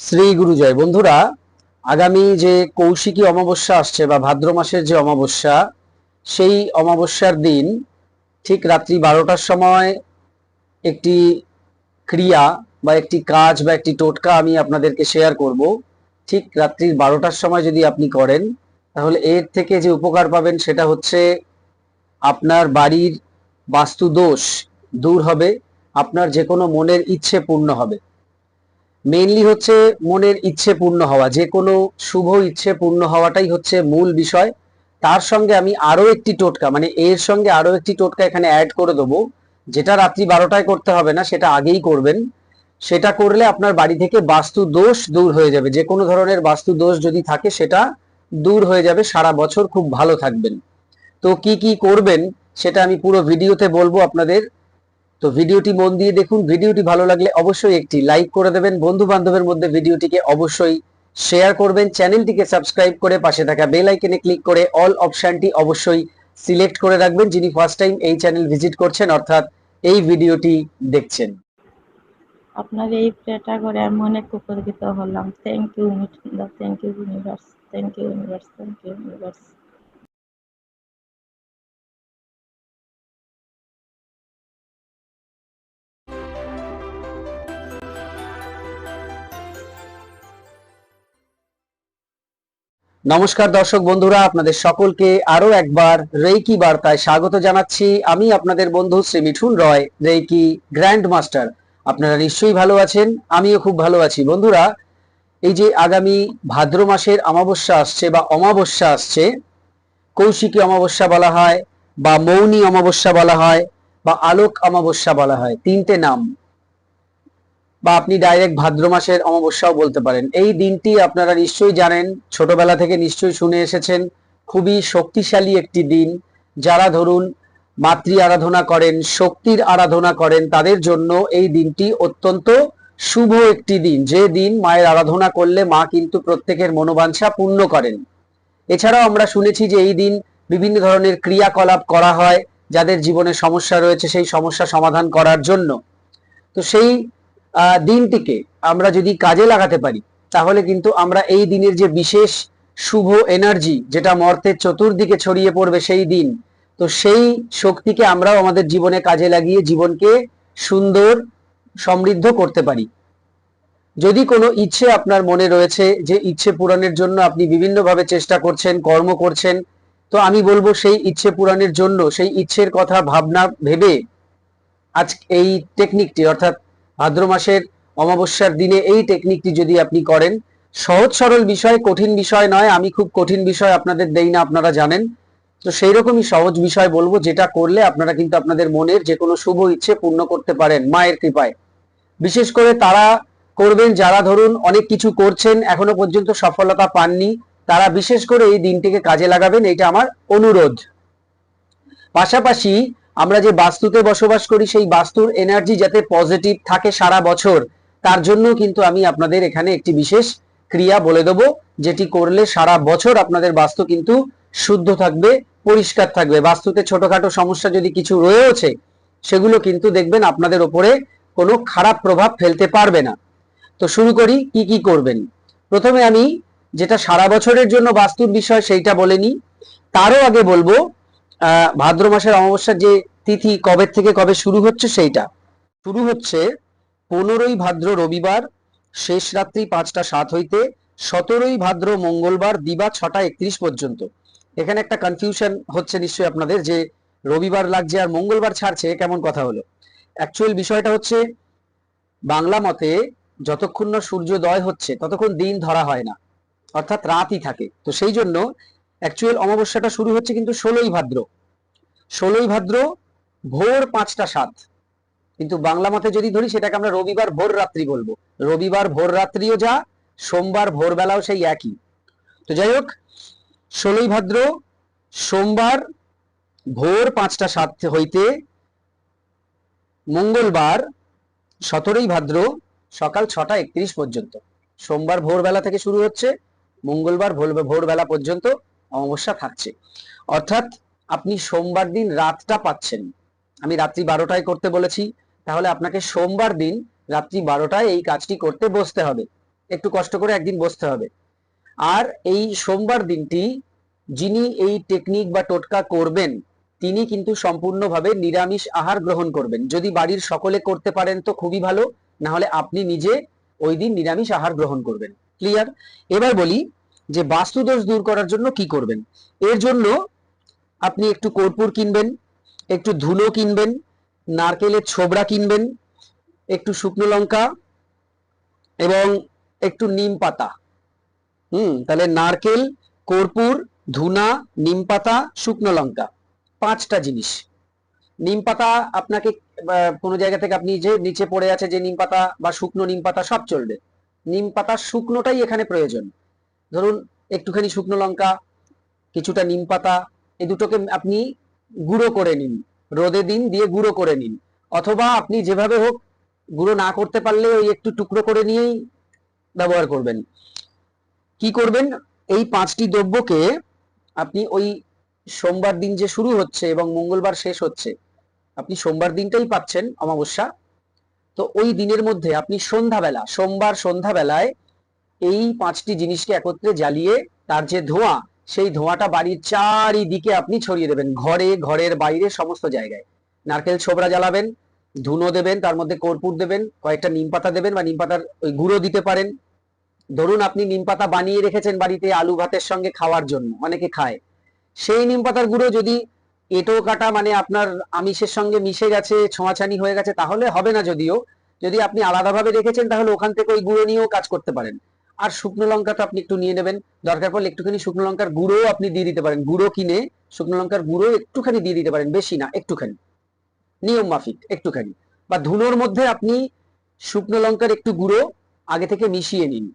শ্রী গুরুজয় বন্ধুরা, আগামী যে কৌশিকী অমাবস্যা আসছে বা ভাদ্র মাসের যে অমাবস্যা, সেই অমাবস্যার দিন ঠিক রাত্রি বারোটার সময় একটি ক্রিয়া বা একটি কাজ বা একটি টোটকা আমি আপনাদেরকে শেয়ার করব। ঠিক রাত্রি বারোটার সময় যদি আপনি করেন, তাহলে এর থেকে যে উপকার পাবেন সেটা হচ্ছে আপনার বাড়ির বাস্তু দোষ দূর হবে, আপনার যে কোনো মনের ইচ্ছে পূর্ণ হবে। মেইনলি হচ্ছে মনের ইচ্ছে পূর্ণ হওয়া, যে কোনো শুভ ইচ্ছে পূর্ণ হওয়াটাই হচ্ছে মূল বিষয়। তার সঙ্গে আমি আরও একটি টোটকা মানে এর সঙ্গে আরও একটি টোটকা এখানে অ্যাড করে দেবো, যেটা রাত্রি বারোটায় করতে হবে না, সেটা আগেই করবেন। সেটা করলে আপনার বাড়ি থেকে বাস্তু দোষ দূর হয়ে যাবে, যে কোনো ধরনের বাস্তু দোষ যদি থাকে, সেটা দূর হয়ে যাবে, সারা বছর খুব ভালো থাকবেন। তো কি কি করবেন, সেটা আমি পুরো ভিডিওতে বলব আপনাদের। তো ভিডিওটি মন দিয়ে দেখুন। ভিডিওটি ভালো লাগলে অবশ্যই একটি লাইক করে দেবেন। বন্ধু বান্ধবের মধ্যে ভিডিওটিকে অবশ্যই শেয়ার করবেন। চ্যানেলটিকে সাবস্ক্রাইব করে পাশে থাকা বেল আইকনে ক্লিক করে অল অপশনটি অবশ্যই সিলেক্ট করে রাখবেন। যিনি ফার্স্ট টাইম এই চ্যানেল ভিজিট করছেন, অর্থাৎ এই ভিডিওটি দেখছেন। আপনার এই প্রেটা করে আমি অনেক উপকৃত হলাম। Thank you thank you universe thank you universe thank you universe নমস্কার দর্শক বন্ধুরা, আপনাদের সকলকে আরও একবার রেইকি বার্তায় স্বাগত জানাচ্ছি। আমি আপনাদের বন্ধু Shri Mithun Roy, reiki grand master আপনারা নিশ্চয়ই ভালো আছেন, আমিও খুব ভালো আছি। বন্ধুরা, এই যে আগামী ভাদ্র মাসের অমাবস্যা আসছে বা অমাবস্যা আসছে, কৌশিকী অমাবস্যা বলা হয় বা মৌনী অমাবস্যা বলা হয় বা আলোক অমাবস্যা বলা হয়, তিনটে নাম। বা আপনি ডাইরেক্ট ভাদ্র মাসের অমাবস্যাও বলতে পারেন। এই দিনটি আপনারা নিশ্চয়ই জানেন, ছোটবেলা থেকে নিশ্চয়ই শুনে এসেছেন, খুবই শক্তিশালী একটি দিন। যারা ধরুন মাতৃ আরাধনা করেন, শক্তির আরাধনা করেন, তাদের জন্য এই দিনটি অত্যন্ত শুভ একটি দিন। যে দিন মায়ের আরাধনা করলে মা কিন্তু প্রত্যেকের মনোবাঞ্ছা পূর্ণ করেন। এছাড়াও আমরা শুনেছি যে এই দিন বিভিন্ন ধরনের ক্রিয়াকলাপ করা হয়, যাদের জীবনে সমস্যা রয়েছে, সেই সমস্যা সমাধান করার জন্য। তো সেই দিনটিকে আমরা যদি কাজে লাগাতে পারি, তাহলে কিন্তু আমরা এই দিনের যে বিশেষ শুভ এনার্জি যেটা মর্তের চতুর্দিকে ছড়িয়ে পড়বে সেই দিন, তো সেই শক্তিকে আমরাও আমাদের জীবনে কাজে লাগিয়ে জীবনকে সুন্দর, সমৃদ্ধ করতে পারি। যদি কোনো ইচ্ছে আপনার মনে রয়েছে যে ইচ্ছে পূরণের জন্য আপনি বিভিন্নভাবে চেষ্টা করছেন, কর্ম করছেন, তো আমি বলব সেই ইচ্ছে পূরণের জন্য, সেই ইচ্ছের কথা ভাবনা ভেবে আজ এই টেকনিকটি অর্থাৎ ভাদ্র মাসের অমাবস্যার দিনে এই টেকনিকটি যদি আপনি করেন, সহজ সরল বিষয়, কঠিন বিষয় নয়, আমি খুব কঠিন বিষয় আপনাদের দেই না, আপনারা জানেন। তো সেই রকমই সহজ বিষয় বলব, যেটা করলে আপনারা কিন্তু আপনাদের মনের যে কোনো শুভ ইচ্ছে পূর্ণ করতে পারেন, মায়ের কৃপায়। বিশেষ করে তারা করবেন, যারা ধরুন অনেক কিছু করছেন, এখনও পর্যন্ত সফলতা পাননি, তারা বিশেষ করে এই দিনটিকে কাজে লাগাবেন, এটা আমার অনুরোধ। পাশাপাশি আমরা যে বাস্তুতে বসবাস করি, সেই বাস্তুর এনার্জি যাতে পজিটিভ থাকে সারা বছর, তার জন্য কিন্তু আমি আপনাদের এখানে একটি বিশেষ ক্রিয়া বলে দেবো, যেটি করলে সারা বছর আপনাদের বাস্তু কিন্তু শুদ্ধ থাকবে, পরিষ্কার থাকবে। বাস্তুতে ছোটখাটো সমস্যা যদি কিছু রয়েছে সেগুলো কিন্তু দেখবেন আপনাদের ওপরে কোনো খারাপ প্রভাব ফেলতে পারবে না। তো শুরু করি, কি কি করবেন? প্রথমে আমি যেটা সারা বছরের জন্য বাস্তুর বিষয়, সেইটা বলে নিই। তারও আগে বলব, আহ, ভাদ্র মাসের অমাবস্যার যে তিথি কবে থেকে কবে শুরু হচ্ছে সেইটা? শুরু হচ্ছে পনেরোই ভাদ্র রবিবার, শেষ রাত্রি পাঁচটা সাত হইতে সতেরোই ভাদ্র মঙ্গলবার দিবা ছটা একত্রিশ পর্যন্ত। এখানে একটা কনফিউশন হচ্ছে নিশ্চয়ই আপনাদের যে রবিবার লাগছে আর মঙ্গলবার ছাড়ছে কেমন কথা হলো? অ্যাকচুয়াল বিষয়টা হচ্ছে বাংলা মতে যতক্ষণ না সূর্যোদয় হচ্ছে, ততক্ষণ দিন ধরা হয় না, অর্থাৎ রাতই থাকে। তো সেই জন্য অ্যাকচুয়াল অমাবস্যাটা শুরু হচ্ছে কিন্তু ষোলোই ভাদ্র। ষোলোই ভাদ্র ভোর পাঁচটা সাত। কিন্তু বাংলা মতে যদি ধরি, সেটাকে আমরা রবিবার ভোর রাত্রি বলব। রবিবার ভোর রাত্রিও যা, সোমবার ভোরবেলাও সেই একই। তো যাই হোক, ষোলোই ভাদ্র, সোমবার ভোর পাঁচটা সাত হইতে মঙ্গলবার সতেরোই ভাদ্র সকাল ছটা একত্রিশ পর্যন্ত। সোমবার ভোরবেলা থেকে শুরু হচ্ছে, মঙ্গলবার ভোর, ভোরবেলা পর্যন্ত অমাবস্যা থাকছে। অর্থাৎ আপনি সোমবার দিন রাতটা পাচ্ছেন। আমি রাত্রি বারোটায় করতে বলেছি, তাহলে আপনাকে সোমবার দিন রাত্রি বারোটায় এই কাজটি করতে বসতে হবে। একটু কষ্ট করে একদিন বসতে হবে। আর এই সোমবার দিনটি যিনি এই টেকনিক বা টোটকা করবেন, তিনি কিন্তু সম্পূর্ণভাবে নিরামিষ আহার গ্রহণ করবেন। যদি বাড়ির সকলে করতে পারেন তো খুবই ভালো না হলে আপনি নিজে ওই দিন নিরামিষ আহার গ্রহণ করবেন। ক্লিয়ার এবার বলি যে বাস্তুদোষ দূর করার জন্য কি করবেন? এর জন্য আপনি একটু কর্পূর কিনবেন একটু ধুলো কিনবেন, নারকেলের ছোবড়া কিনবেন, একটু শুকনো লঙ্কা এবং একটু নিম পাতা। হুম, তাহলে নারকেল, কর্পূর, ধুনা, নিম পাতা, শুকনো লঙ্কা, পাঁচটা জিনিস। নিম পাতা আপনাকে কোনো জায়গা থেকে আপনি যে নিচে পড়ে আছে যে নিম পাতা বা শুকনো নিম পাতা সব চলবে। নিম পাতা শুকনোটাই এখানে প্রয়োজন। ধরুন, একটুখানি শুকনো লঙ্কা, কিছুটা নিম পাতা এই দুটোকে আপনি গুঁড়ো করে নিন, রোদে দিন দিয়ে গুঁড়ো করে নিন, অথবা আপনি যেভাবে হোক গুঁড়ো না করতে পারলে ওই একটু টুকরো করে নিয়েই ব্যবহার করবেন। কি করবেন? এই পাঁচটি দ্রব্যকে আপনি ওই সোমবার দিন যে শুরু হচ্ছে এবং মঙ্গলবার শেষ হচ্ছে, আপনি সোমবার দিনটাই পাচ্ছেন অমাবস্যা। তো ওই দিনের মধ্যে আপনি সন্ধ্যাবেলা, সোমবার সন্ধ্যাবেলায় এই পাঁচটি জিনিসকে একত্রে জ্বালিয়ে তার যে ধোঁয়া সেই ধোঁয়াটা বাড়ির চারিদিকে আপনি ছড়িয়ে দেবেন। ঘরে, ঘরের বাইরে সমস্ত জায়গায়। নারকেল ছোবড়া জ্বালাবেন, ধুনো দেবেন, তার মধ্যে কর্পূর দেবেন, কয়েকটা নিম পাতা দেবেন বা নিম পাতার ওই গুঁড়ো দিতে পারেন। ধরুন আপনি নিম পাতা বানিয়ে রেখেছেন বাড়িতে আলু ভাতের সঙ্গে খাওয়ার জন্য, অনেকে খায়। সেই নিম পাতার গুঁড়ো যদি এটো কাটা মানে আপনার আমিষের সঙ্গে মিশে গেছে, ছোঁয়াছানি হয়ে গেছে, তাহলে হবে না যদিও। যদি আপনি আলাদাভাবে রেখেছেন, তাহলে ওখান থেকে ওই গুঁড়ো নিয়েও কাজ করতে পারেন। আর শুকনো লঙ্কা তো আপনি একটু নিয়ে নেবেন। দরকার পড়লে একটুখানি শুকনো লঙ্কার গুঁড়ো আপনি দিয়ে দিতে পারেন। গুঁড়ো কিনে শুকনো লঙ্কার গুঁড়ো একটুখানি দিয়ে দিতে পারেন, বেশি না, একটুখানি। নিয়ম মাফিক, একটুখানি। বা ধুনোর মধ্যে আপনি শুকনো লঙ্কার একটু গুঁড়ো আগে থেকে মিশিয়ে নিন।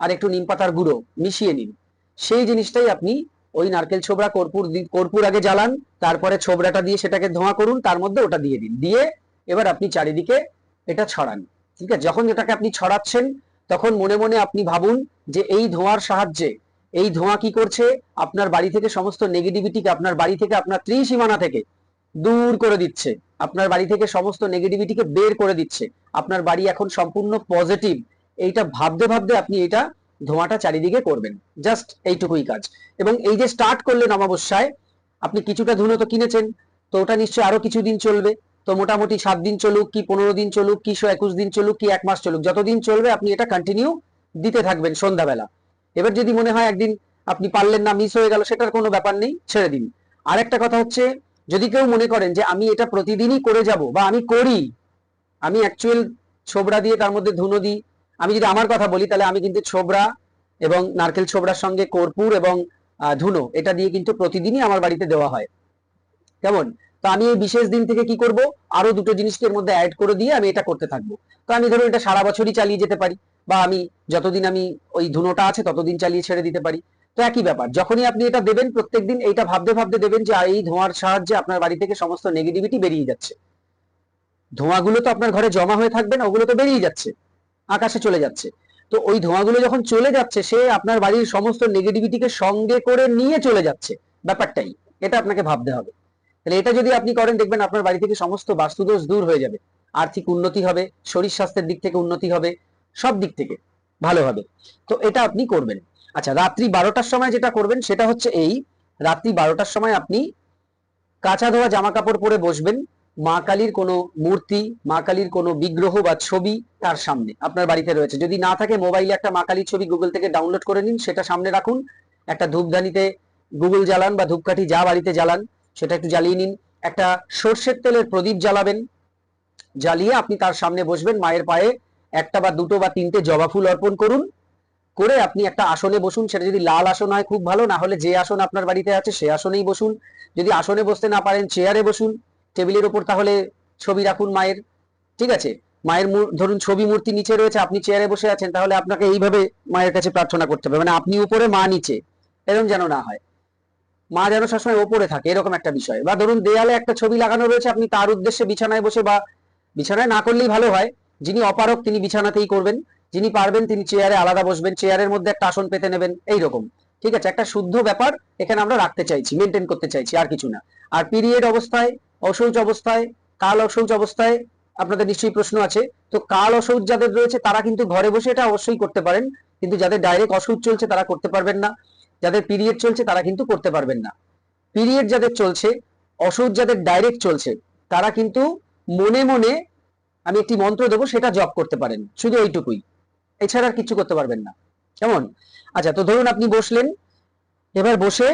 আর একটু নিম পাতার গুঁড়ো মিশিয়ে নিন। সেই জিনিসটাই আপনি ওই নারকেল ছোবড়া কর্পূর কর্পূর আগে জ্বালান, তারপরে ছোবড়াটা দিয়ে সেটাকে ধোঁয়া করুন, তার মধ্যে ওটা দিয়ে দিন। দিয়ে এবার আপনি চারিদিকে এটা ছড়ান। ঠিক আছে? যখন এটাকে আপনি ছড়াচ্ছেন তখন মনে মনে আপনি ভাবুন যে এই ধোঁয়ার সাহায্যে, এই ধোঁয়া কি করছে? আপনার বাড়ি থেকে সমস্ত নেগেটিভিটিকে আপনার বাড়ি থেকে আপনার ত্রিসীমানা থেকে দূর করে দিচ্ছে। আপনার বাড়ি থেকে সমস্ত নেগেটিভিটিকে বের করে দিচ্ছে। আপনার বাড়ি এখন সম্পূর্ণ পজিটিভ এইটা ভাবতে ভাবতে আপনি এটা ধোঁয়াটা চারিদিকে করবেন। জাস্ট এইটুকুই কাজ। এবং এই যে স্টার্ট করলেন অমাবস্যায়, আপনি কিছুটা ধুনো তো কিনেছেন, তো ওটা নিশ্চয়ই আরও কিছুদিন চলবে। তো মোটামুটি সাত দিন চলুক কি পনেরো দিন চলুক, কি একুশ দিন চলুক, কি এক মাস চলুক, যতদিন চলবে আপনি এটা কন্টিনিউ দিতে থাকবেন সন্ধ্যাবেলা। এবার যদি মনে হয় একদিন আপনি পারলেন না মিস হয়ে গেল, সেটার কোনো ব্যাপার নেই, ছেড়ে দিন। আর একটা কথা হচ্ছে, যদি কেউ মনে করেন যে আমি এটা প্রতিদিনই করে যাব বা আমি করি, আমি অ্যাকচুয়াল ছোবড়া দিয়ে তার মধ্যে ধুনো দিই, আমি যদি আমার কথা বলি, তাহলে আমি কিন্তু ছোবড়া এবং নারকেল ছোবড়ার সঙ্গে কর্পূর এবং ধুনো, এটা দিয়ে কিন্তু প্রতিদিনই আমার বাড়িতে দেওয়া হয়। কেমন? তো আমি এই বিশেষ দিন থেকে কি করব? আরও দুটো জিনিসকে এর মধ্যে অ্যাড করে দিয়ে আমি এটা করতে থাকব। তো আমি ধরুন এটা সারা বছরই চালিয়ে যেতে পারি বা আমি যতদিন আমি ওই ধুনোটা আছে ততদিন চালিয়ে ছেড়ে দিতে পারি। তো একই ব্যাপার, যখনই আপনি এটা দেবেন প্রত্যেকদিন এইটা ভাবতে ভাবতে দেবেন যে এই ধোঁয়ার সাহায্যে আপনার বাড়ি থেকে সমস্ত নেগেটিভিটি বেরিয়ে যাচ্ছে। ধোঁয়াগুলো তো আপনার ঘরে জমা হয়ে থাকবে না, ওগুলো তো বেরিয়ে যাচ্ছে, আকাশে চলে যাচ্ছে। তো ওই ধোঁয়াগুলো যখন চলে যাচ্ছে, সে আপনার বাড়ির সমস্ত নেগেটিভিটিকে সঙ্গে করে নিয়ে চলে যাচ্ছে, ব্যাপারটাই। এটা আপনাকে ভাবতে হবে। তাহলে এটা যদি আপনি করেন, দেখবেন আপনার বাড়ি থেকে সমস্ত বাস্তুদোষ দূর হয়ে যাবে। আর্থিক উন্নতি হবে, শরীর স্বাস্থ্যের দিক থেকে উন্নতি হবে, সব দিক থেকে ভালো হবে। তো এটা আপনি করবেন। আচ্ছা রাত্রি বারোটার সময় যেটা করবেন, সেটা হচ্ছে এই, রাত্রি বারোটার সময় আপনি কাঁচা ধোয়া জামা কাপড় পরে বসবেন। মা কালীর কোনো মূর্তি, মা কালীর কোনো বিগ্রহ বা ছবি তার সামনে, আপনার বাড়িতে রয়েছে। যদি না থাকে, মোবাইলে একটা মা কালীর ছবি গুগল থেকে ডাউনলোড করে নিন, সেটা সামনে রাখুন। একটা ধূপধানিতে গুগল জ্বালান বা ধূপকাঠি যা বাড়িতে জ্বালান সেটা একটু জ্বালিয়ে নিন। একটা সর্ষের তেলের প্রদীপ জ্বালাবেন। জ্বালিয়ে আপনি তার সামনে বসবেন, মায়ের পায়ে একটা বা দুটো বা তিনটে জবা ফুল অর্পণ করুন। করে আপনি একটা আসনে বসুন, সেটা যদি লাল আসন হয় খুব ভালো, না হলে যে আসন আপনার বাড়িতে আছে সে আসনেই বসুন। যদি আসনে বসতে না পারেন, চেয়ারে বসুন। টেবিলের ওপর তাহলে ছবি রাখুন মায়ের। ঠিক আছে? মায়ের ধরুন ছবি মূর্তি নিচে রয়েছে, আপনি চেয়ারে বসে আছেন, তাহলে আপনাকে এইভাবে মায়ের কাছে প্রার্থনা করতে হবে। মানে আপনি উপরে, মা নিচে। এরকম যেন না হয়। মা যেন সবসময় ওপরে থাকে, এরকম একটা বিষয়। বা ধরুন দেয়ালে একটা ছবি লাগানো রয়েছে, আপনি তার উদ্দেশ্যে বিছানায় বসে বা বিছানায় না করলেই ভালো হয়। যিনি অপারক তিনি বিছানাতেই করবেন, যিনি পারবেন তিনি চেয়ারে আলাদা বসবেন, চেয়ারের মধ্যে একটা আসন পেতে নেবেন, এইরকম। ঠিক আছে, একটা শুদ্ধ ব্যাপার এখানে আমরা রাখতে চাইছি মেনটেন করতে চাইছি, আর কিছু না। আর পিরিয়ড অবস্থায় অশৌচ অবস্থায়, কাল অশৌচ অবস্থায় আপনাদের নিশ্চয়ই প্রশ্ন আছে। তো কাল অসৌচ যাদের রয়েছে তারা কিন্তু ঘরে বসে এটা অবশ্যই করতে পারেন। কিন্তু যাদের ডাইরেক্ট অসৌচ চলছে তারা করতে পারবেন না। যাদের পিরিয়ড চলছে তারা কিন্তু করতে পারবেন না। পিরিয়ড যাদের চলছে অসৌচ যাদের ডাইরেক্ট চলছে, তারা কিন্তু মনে মনে আমি একটি মন্ত্র দেবো, সেটা জপ করতে পারেন। শুধু এইটুকুই। এছাড়া আর কিছু করতে পারবেন না। কেমন? আচ্ছা তো ধরুন আপনি বসলেন, এবার বসে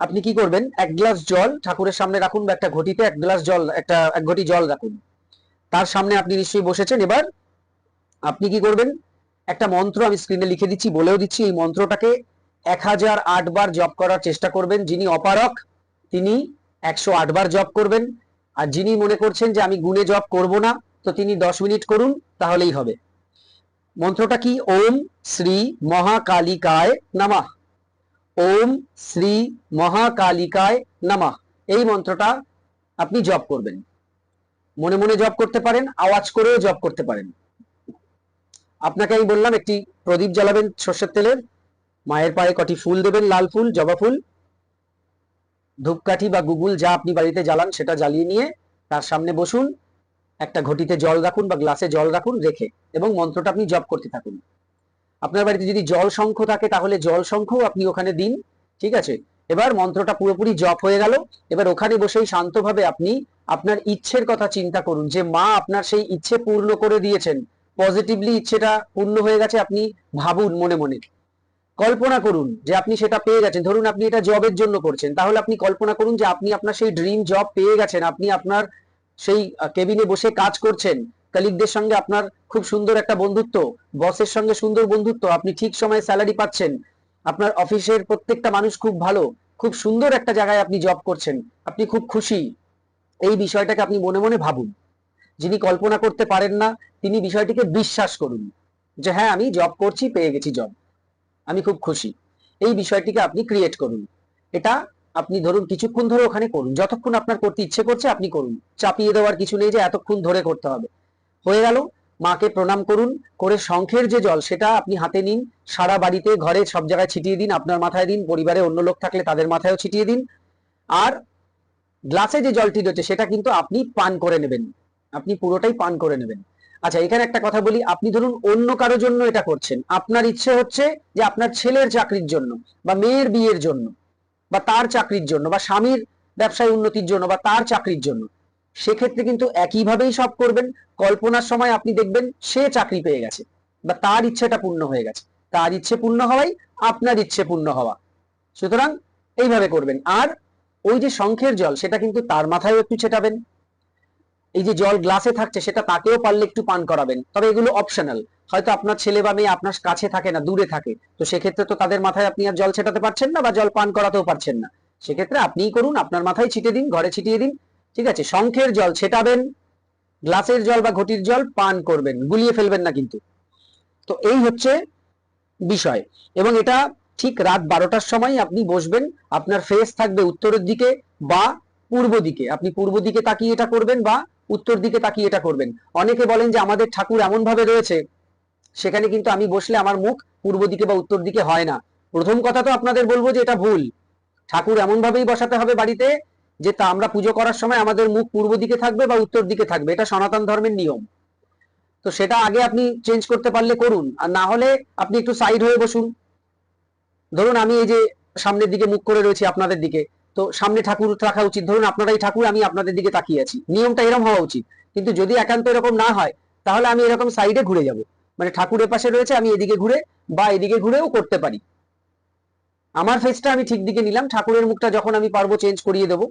আপনি কি করবেন? এক গ্লাস জল ঠাকুরের সামনে রাখুন বা একটা ঘটিতে, এক গ্লাস জল, একটা, এক ঘটি জল রাখুন। তার সামনে আপনি নিশ্চয়ই বসেছেন। এবার আপনি কি করবেন? একটা মন্ত্র আমি স্ক্রিনে লিখে দিচ্ছি, বলেও দিচ্ছি, এই মন্ত্রটাকে এক হাজার আট বার জপ করার চেষ্টা করবেন। যিনি অপারক, তিনি একশো আট বার জপ করবেন। আর যিনি মনে করছেন যে আমি গুণে জব করব না, তো তিনি দশ মিনিট করুন, তাহলেই হবে। মন্ত্রটা কি? ওম শ্রী মহাকালিকায় নামা। ওম শ্রী মহাকালিকায় নামা। এই মন্ত্রটা আপনি জপ করবেন। মনে মনে জপ করতে পারেন, আওয়াজ করেও জপ করতে পারেন। আপনাকে আমি বললাম, একটি প্রদীপ জ্বালাবেন সর্ষের তেলের মায়ের পায়ে কটি ফুল দেবেন, লাল ফুল, জবা ফুল? ধূপকাঠি বা গুগুল যা আপনি বাড়িতে জ্বালান, সেটা জ্বালিয়ে নিয়ে তার সামনে বসুন, একটা ঘটিতে জল রাখুন বা গ্লাসে জল রাখুন, রেখে এবং মন্ত্রটা আপনি জপ করতে থাকুন। আপনার বাড়িতে যদি জল শঙ্খ থাকে, তাহলে জল শঙ্খও আপনি ওখানে দিন, ঠিক আছে? এবার মন্ত্রটা পুরোপুরি জপ হয়ে গেল, এবার ওখানে বসেই শান্তভাবে আপনি আপনার ইচ্ছের কথা চিন্তা করুন, যে মা আপনার সেই ইচ্ছে পূর্ণ করে দিয়েছেন, পজিটিভলি ইচ্ছেটা পূর্ণ হয়ে গেছে, আপনি ভাবুন মনে মনে। কল্পনা করুন যে আপনি সেটা পেয়ে গেছেন। ধরুন আপনি এটা জবের জন্য করছেন, তাহলে আপনি কল্পনা করুন যে আপনি আপনার সেই ড্রিম জব পেয়ে গেছেন, আপনি আপনার সেই কেবিনে বসে কাজ করছেন। কলিগদের সঙ্গে আপনার খুব সুন্দর একটা বন্ধুত্ব বসের সঙ্গে সুন্দর বন্ধুত্ব, আপনি ঠিক সময়ে স্যালারি পাচ্ছেন। আপনার অফিসের প্রত্যেকটা মানুষ খুব ভালো, খুব সুন্দর একটা জায়গায় আপনি জব করছেন, আপনি খুব খুশি। এই বিষয়টাকে আপনি মনে মনে ভাবুন। যিনি কল্পনা করতে পারেন না, তিনি বিষয়টিকে বিশ্বাস করুন যে হ্যাঁ আমি জব করছি, পেয়ে গেছি জব আমি খুব খুশি। এই বিষয়টিকে আপনি ক্রিয়েট করুন। এটা আপনি ধরুন কিছুক্ষণ ধরে ওখানে করুন। যতক্ষণ আপনার করতে ইচ্ছে করছে আপনি করুন। চাপিয়ে দেওয়ার কিছু নেই যে এতক্ষণ ধরে করতে হবে। হয়ে গেল। মাকে প্রণাম করুন। করে শঙ্খের যে জল, সেটা আপনি হাতে নিন। সারা বাড়িতে, ঘরে সব জায়গায় ছিটিয়ে দিন, আপনার মাথায় দিন। পরিবারে অন্য লোক থাকলে তাদের মাথায়ও ছিটিয়ে দিন। আর গ্লাসে যে জলটি রয়েছে, সেটা কিন্তু আপনি পান করে নেবেন। আপনি পুরোটাই পান করে নেবেন। আচ্ছা এখানে একটা কথা বলি। আপনি ধরুন অন্য কারও জন্য এটা করছেন। আপনার ইচ্ছে হচ্ছে যে আপনার ছেলের চাকরির জন্য বা মেয়ের বিয়ের জন্য বা তার চাকরির জন্য বা স্বামীর ব্যবসায় উন্নতির জন্য বা তার চাকরির জন্য। সেক্ষেত্রে কিন্তু একইভাবেই সব করবেন। কল্পনার সময় আপনি দেখবেন সে চাকরি পেয়ে গেছে বা তার ইচ্ছেটা পূর্ণ হয়ে গেছে। তার ইচ্ছে পূর্ণ হওয়াই আপনার ইচ্ছে পূর্ণ হওয়া। সুতরাং এইভাবে করবেন। আর ওই যে শঙ্খের জল, সেটা কিন্তু তার মাথায়ও একটু ছেটাবেন। এই যে জল গ্লাসে থাকছে, সেটা তাকেও পারলে একটু পান করাবেন। তবে এগুলো অপশনাল হয়তো আপনার ছেলে বা মেয়ে আপনার কাছে থাকে না, দূরে থাকে। তো সেক্ষেত্রে তো তাদের মাথায় আপনি আর জল ছেটাতে পারছেন না বা জল পান করাতেও পারছেন না। সেক্ষেত্রে আপনিই করুন, আপনার মাথায় ছিটে দিন, ঘরে ছিটিয়ে দিন। ঠিক আছে? শঙ্খের জল ছেটাবেন, গ্লাসের জল বা ঘটির জল পান করবেন, গুলিয়ে ফেলবেন না কিন্তু। তো এই হচ্ছে বিষয়। এবং এটা ঠিক রাত বারোটার সময় আপনি বসবেন, আপনার ফেস থাকবে উত্তরের দিকে বা পূর্ব দিকে। আপনি পূর্ব দিকে তাকিয়ে এটা করবেন বা উত্তর দিকে তাকিয়ে এটা করবেন। অনেকে বলেন যে আমাদের ঠাকুর এমন ভাবে রয়েছে, সেখানে কিন্তু আমি বসলে আমার মুখ পূর্ব দিকে বা উত্তর দিকে হয় না। প্রথম কথা তো আপনাদের বলব যে এটা ভুল। ঠাকুর এমন ভাবেই বসাতে হবে বাড়িতে যে তা আমরা পুজো করার সময় আমাদের মুখ পূর্ব দিকে থাকবে বা উত্তর দিকে থাকবে। এটা সনাতন ধর্মের নিয়ম। তো সেটা আগে আপনি চেঞ্জ করতে পারলে করুন। আর না হলে আপনি একটু সাইড হয়ে বসুন। ধরুন আমি এই যে সামনের দিকে মুখ করে রয়েছি আপনাদের দিকে। তো সামনে ঠাকুর রাখা উচিত। ধরুন আপনারাই ঠাকুর, আমি আপনাদের দিকে তাকিয়ে আছি। নিয়মটা এরকম হওয়া উচিত। কিন্তু যদি একান্ত এরকম না হয়, তাহলে আমি এরকম সাইডে ঘুরে যাব। মানে ঠাকুরের পাশে রয়েছে, আমি এদিকে ঘুরে বা এদিকে ঘুরেও করতে পারি। আমার ফেসটা আমি ঠিক দিকে নিলাম। ঠাকুরের মুখটা যখন আমি পারব চেঞ্জ করিয়ে দেবো।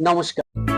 নমস্কার।